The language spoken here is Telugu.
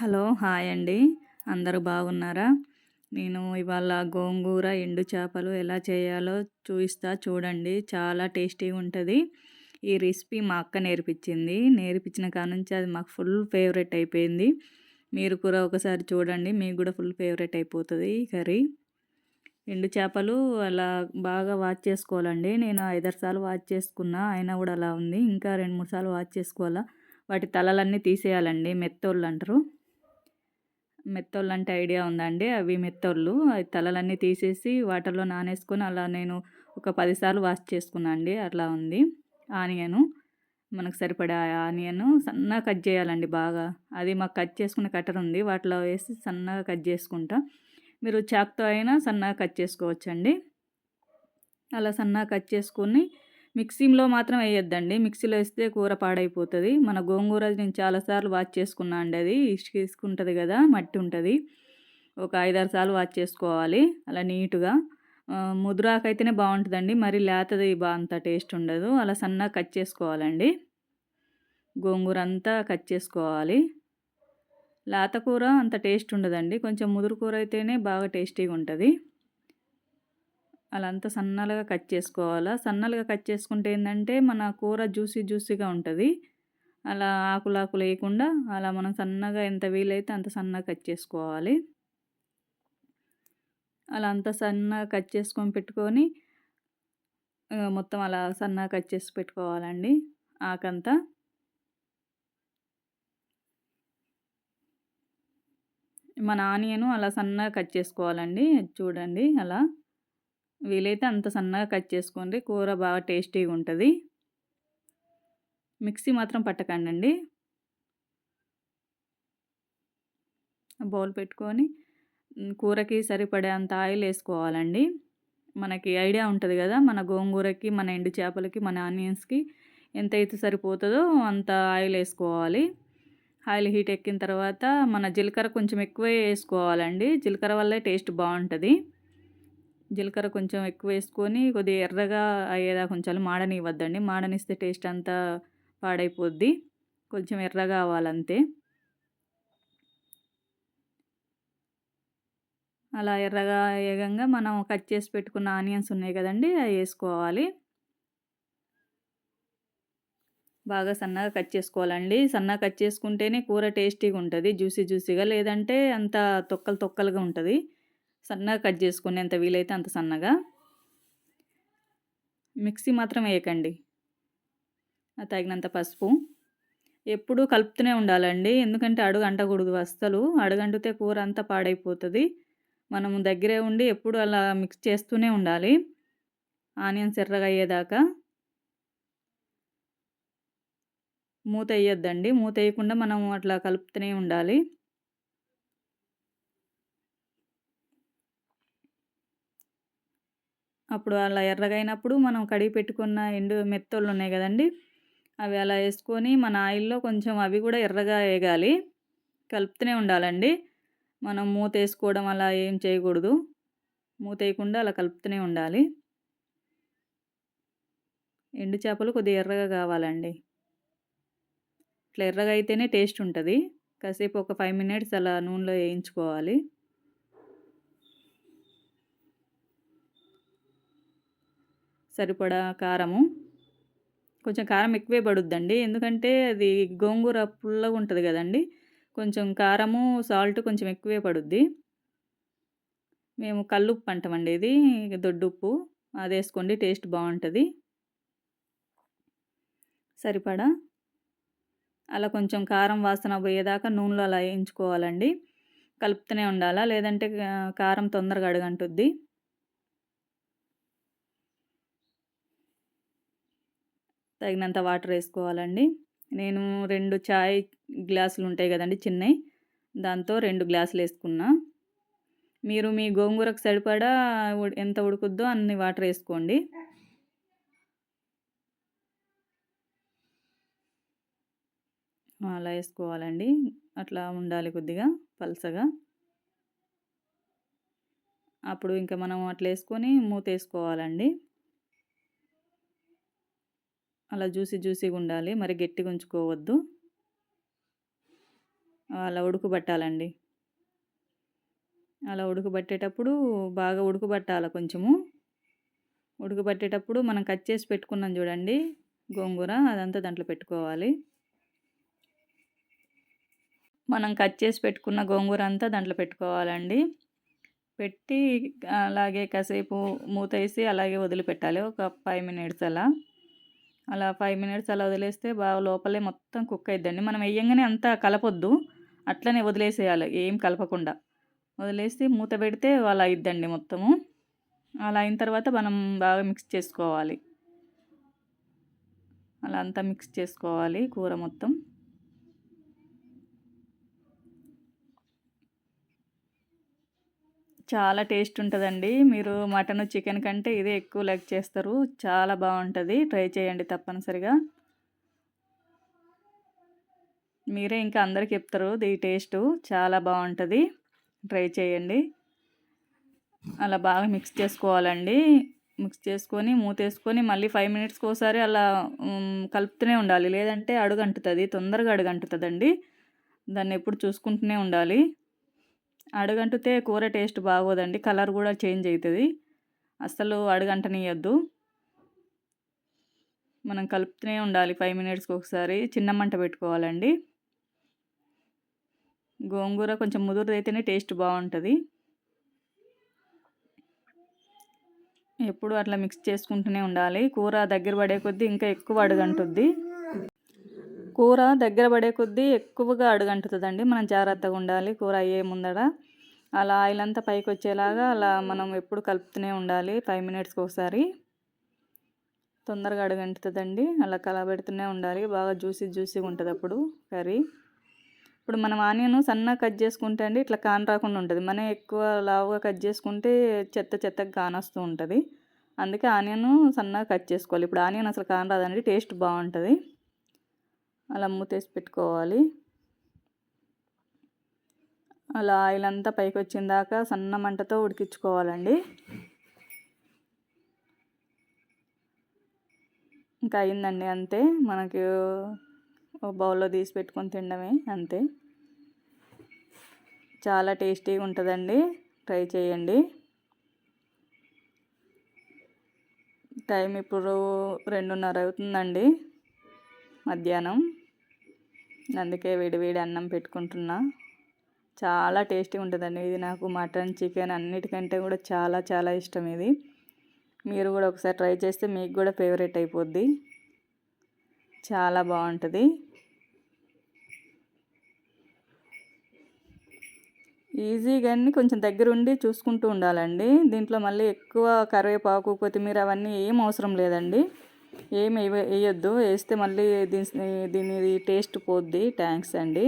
హలో హాయ్ అండి. అందరూ బాగున్నారా? నేను ఇవాళ గోంగూర ఎండు చేపలు ఎలా చేయాలో చూపిస్తా చూడండి. చాలా టేస్టీగా ఉంటుంది. ఈ రెసిపీ మా అక్క నేర్పించింది. నేర్పించిన కానుంచి అది మాకు ఫుల్ ఫేవరెట్ అయిపోయింది. మీరు కూడా ఒకసారి చూడండి మీకు కూడా ఫుల్ ఫేవరెట్ అయిపోతుంది ఈ కర్రీ. ఎండు చేపలు అలా బాగా వాచ్ చేసుకోవాలండి. నేను ఐదారు సార్లు వాచ్ చేసుకున్నా అయినా కూడా అలా ఉంది. ఇంకా రెండు మూడు సార్లు వాచ్ చేసుకోవాలా? వాటి తలలన్నీ తీసేయాలండి మెత్తోళ్ళు అంటారు. మెత్తోళ్ళు అంటే ఐడియా ఉందండి. అవి మెత్తోళ్ళు. అవి తలలన్నీ తీసేసి వాటర్లో నానేసుకొని అలా నేను ఒక పదిసార్లు వాష్ చేసుకున్నా అండి. అట్లా ఉంది. ఆనియను. మనకు సరిపడే ఆనియన్ సన్నగా కట్ చేయాలండి బాగా. అది మాకు కట్ చేసుకున్న కట్టర్ ఉంది. వాటిలో వేసి సన్నగా కట్ చేసుకుంటా. మీరు చాక్తో అయినా సన్నగా కట్ చేసుకోవచ్చండి. అలా సన్నగా కట్ చేసుకొని మిక్సీలో మాత్రం వేయొద్దండి. మిక్సీలో వేస్తే కూర పాడైపోతుంది. మన గోంగూర నేను చాలాసార్లు వాచ్ చేసుకున్నా అండి అది. ఇసుక ఇసుకుంటుంది కదా మట్టి ఉంటుంది. ఒక ఐదారు సార్లు వాచ్ చేసుకోవాలి. అలా నీట్గా. ముద్రాకైతేనే బాగుంటుందండి. మరి లేతది బా అంత టేస్ట్ ఉండదు. అలా సన్నగా కట్ చేసుకోవాలండి. గోంగూర అంతా కట్ చేసుకోవాలి. లేత కూర అంత టేస్ట్ ఉండదండి. కొంచెం ముదురు కూర అయితేనే బాగా టేస్టీగా ఉంటుంది అలా అంతా సన్నలుగా కట్ చేసుకోవాలా? సన్నలుగా కట్ చేసుకుంటే ఏంటంటే మన కూర జ్యూసీ జ్యూసీగా ఉంటుంది. అలా ఆకులాకు లేకుండా అలా మనం సన్నగా ఎంత వీలైతే అంత సన్నగా కట్ చేసుకోవాలి. అలా అంత సన్నగా కట్ చేసుకొని పెట్టుకొని మొత్తం అలా సన్నగా కట్ చేసి పెట్టుకోవాలండి ఆకంతా. మన ఆనియను అలా సన్నగా కట్ చేసుకోవాలండి చూడండి అలా. వీలైతే అంత సన్నగా కట్ చేసుకోండి. కూర బాగా టేస్టీగా ఉంటుంది. మిక్సీ మాత్రం పట్టకండి బౌల్ పెట్టుకొని కూరకి సరిపడే అంత ఆయిల్ వేసుకోవాలండి. మనకి ఐడియా ఉంటుంది కదా మన గోంగూరకి మన ఎండు చేపలకి మన ఆనియన్స్కి ఎంత అయితే సరిపోతుందో అంత ఆయిల్ వేసుకోవాలి. ఆయిల్ హీట్ ఎక్కిన తర్వాత మన జీలకర్ర కొంచెం ఎక్కువే వేసుకోవాలండి. జీలకర్ర వల్లే టేస్ట్ బాగుంటుంది. జీలకర్ర కొంచెం ఎక్కువ వేసుకొని కొద్దిగా ఎర్రగా అయ్యేదా కొంచెం మాడనివ్వద్దండి. మాడనిస్తే టేస్ట్ అంతా పాడైపోద్ది. కొంచెం ఎర్రగా అవ్వాలంతే. అలా ఎర్రగా వేగంగా మనం కట్ చేసి పెట్టుకున్న ఆనియన్స్ ఉన్నాయి కదండి అవి వేసుకోవాలి. బాగా సన్నగా కట్ చేసుకోవాలండి. సన్నగా కట్ చేసుకుంటేనే కూర టేస్టీగా ఉంటుంది. జ్యూసీ జ్యూసీగా లేదంటే అంత తొక్కలు తొక్కలుగా ఉంటుంది. సన్నగా కట్ చేసుకుని ఎంత వీలైతే అంత సన్నగా. మిక్సీ మాత్రం వేయకండి. తగినంత పసుపు. ఎప్పుడూ కలుపుతూనే ఉండాలండి. ఎందుకంటే అడుగు అంటకూడదు అస్సలు. అడుగంటితే కూర అంతా పాడైపోతుంది. మనం దగ్గరే ఉండి ఎప్పుడు అలా మిక్స్ చేస్తూనే ఉండాలి. ఆనియన్స్ ఎర్రగా అయ్యేదాకా. మూత వేయొద్దండి. మూత వేయకుండా మనం అట్లా కలుపుతూనే ఉండాలి. అప్పుడు అలా ఎర్రగైనప్పుడు మనం కడిగి పెట్టుకున్న ఎండు మెత్తోళ్ళు ఉన్నాయి కదండి అవి అలా వేసుకొని మన ఆయిల్లో కొంచెం అవి కూడా ఎర్రగా వేగాలి కలుపుతూనే ఉండాలండి. మనం మూత వేసుకోవడం అలా ఏం చేయకూడదు. మూత వేయకుండా అలా కలుపుతూనే ఉండాలి. ఎండు చేపలు కొద్దిగా ఎర్రగా కావాలండి. ఇట్లా ఎర్రగా అయితేనే టేస్ట్ ఉంటుంది. కాసేపు ఒక ఫైవ్ మినిట్స్ అలా నూనెలో వేయించుకోవాలి. సరిపడా కారము. కొంచెం కారం ఎక్కువే పడుద్దండి. ఎందుకంటే అది గోంగూర పుల్లగా ఉంటుంది కదండి. కొంచెం కారము సాల్ట్ కొంచెం ఎక్కువే పడుద్ది. మేము కల్లుప్పు అంటామండి ఇది. దొడ్డుప్పు. అది వేసుకోండి టేస్ట్ బాగుంటుంది. సరిపడా? అలా కొంచెం కారం వాసన పోయేదాకా నూనెలో అలా వేయించుకోవాలండి. కలుపుతూనే ఉండాలా? లేదంటే కారం తొందరగా అడుగంటుద్ది. తగినంత వాటర్ వేసుకోవాలండి. నేను రెండు చాయ్ గ్లాసులు ఉంటాయి కదండి చిన్నవి దాంతో రెండు గ్లాసులు వేసుకున్నా. మీరు మీ గోంగూరకు సరిపడా ఎంత ఉడుకుద్దో అన్ని వాటర్ వేసుకోండి. అలా వేసుకోవాలండి. అట్లా ఉండాలి కొద్దిగా పలసగా అప్పుడు ఇంకా మనం అట్లా వేసుకొని మూత వేసుకోవాలండి. అలా జ్యూసీ జ్యూసీగా ఉండాలి. మరి గట్టిగా ఉంచుకోవద్దు. అలా ఉడకబట్టాలండి. అలా ఉడకబట్టేటప్పుడు బాగా ఉడకబట్టాలి కొంచెము. ఉడకబట్టేటప్పుడు మనం కట్ చేసి పెట్టుకున్నాం చూడండి. గోంగూర అదంతా దాంట్లో పెట్టుకోవాలి. మనం కట్ చేసి పెట్టుకున్న గోంగూర అంతా దాంట్లో పెట్టుకోవాలండి. పెట్టి అలాగే కాసేపు మూత వేసి అలాగే వదిలిపెట్టాలి. ఒక ఫైవ్ మినిట్స్ అలా. అలా ఫైవ్ మినిట్స్ అలా వదిలేస్తే బాగా లోపలే మొత్తం కుక్ అయిద్దండి. మనం వేయంగానే అంతా కలపొద్దు. అట్లనే వదిలేసేయాలి ఏం కలపకుండా. వదిలేసి మూత పెడితే అలా అయిద్దండి మొత్తము. అలా అయిన తర్వాత మనం బాగా మిక్స్ చేసుకోవాలి. అలా అంతా మిక్స్ చేసుకోవాలి కూర మొత్తం. చాలా టేస్ట్ ఉంటుందండి. మీరు మటన్ చికెన్ కంటే ఇదే ఎక్కువ లైక్ చేస్తారు. చాలా బాగుంటుంది. ట్రై చేయండి తప్పనిసరిగా. మీరే ఇంకా అందరికి చెప్తారు. ఈ టేస్ట్ చాలా బాగుంటుంది. ట్రై చేయండి. అలా బాగా మిక్స్ చేసుకోవాలండి. మిక్స్ చేసుకొని మూతేసుకొని మళ్ళీ ఫైవ్ మినిట్స్కి ఒకసారి అలా కలుపుతూనే ఉండాలి. లేదంటే అడుగంటుతుంది. తొందరగా అడుగంటుతుందండి. దాన్ని ఎప్పుడు చూసుకుంటూనే ఉండాలి. అడుగంటితే కూర టేస్ట్ బాగోదండి కలర్ కూడా చేంజ్ అవుతుంది అస్సలు అడుగంటనియద్దు. మనం కలుపుతూనే ఉండాలి ఫైవ్ మినిట్స్కి ఒకసారి చిన్న మంట పెట్టుకోవాలండి. గోంగూర కొంచెం ముదురుదైతేనే టేస్ట్ బాగుంటుంది. ఎప్పుడు అట్లా మిక్స్ చేసుకుంటూనే ఉండాలి. కూర దగ్గర పడే కొద్దీ ఇంకా ఎక్కువ అడుగంటుద్ది. కూర దగ్గర పడే కొద్దీ ఎక్కువగా అడుగంటుతుందండి. మనం జాగ్రత్తగా ఉండాలి కూర అయ్యే ముందర. అలా ఆయిల్ అంతా పైకి వచ్చేలాగా అలా మనం ఎప్పుడు కలుపుతూనే ఉండాలి. ఫైవ్ మినిట్స్కి ఒకసారి. తొందరగా అడుగంటుతుందండి. అలా కలబెడుతూనే ఉండాలి. బాగా జ్యూసీ జ్యూసీగా ఉంటుంది అప్పుడు కర్రీ. ఇప్పుడు మనం ఆనియన్ సన్నగా కట్ చేసుకుంటే అండి ఇట్లా కాన్ రాకుండా ఉంటుంది. మనం ఎక్కువ లావుగా కట్ చేసుకుంటే చెత్త చెత్తగా కానొస్తూ ఉంటుంది. అందుకే ఆనియన్ సన్నగా కట్ చేసుకోవాలి. ఇప్పుడు ఆనియన్ అసలు కాన్ రాదండి. టేస్ట్ బాగుంటుంది. అలా మూతేసి పెట్టుకోవాలి. అలా ఆయిల్ అంతా పైకి వచ్చిన దాకా సన్న మంటతో ఉడికించుకోవాలండి. ఇంకా అయిందండి అంతే. మనకి ఒక బౌల్లో తీసి పెట్టుకొని తినడమే అంతే. చాలా టేస్టీగా ఉంటుందండి. ట్రై చేయండి. టైం ఇప్పుడు రెండున్నర అవుతుందండి. మధ్యాహ్నం. అందుకే వేడి అన్నం పెట్టుకుంటున్నా. చాలా టేస్టీగా ఉంటుందండి. ఇది నాకు మటన్ చికెన్ అన్నిటికంటే కూడా చాలా చాలా ఇష్టం ఇది. మీరు కూడా ఒకసారి ట్రై చేస్తే మీకు కూడా ఫేవరెట్ అయిపోద్ది. చాలా బాగుంటుంది. ఈజీగానే కొంచెం దగ్గరుండి చూసుకుంటూ ఉండాలండి. దీంట్లో మళ్ళీ ఎక్కువ కరివేపాకు కొత్తిమీర అవన్నీ ఏం అవసరం లేదండి. ఏం వేయొద్దు. వేస్తే మళ్ళీ దీని దీని టేస్ట్ పోద్ది. థ్యాంక్స్ అండి.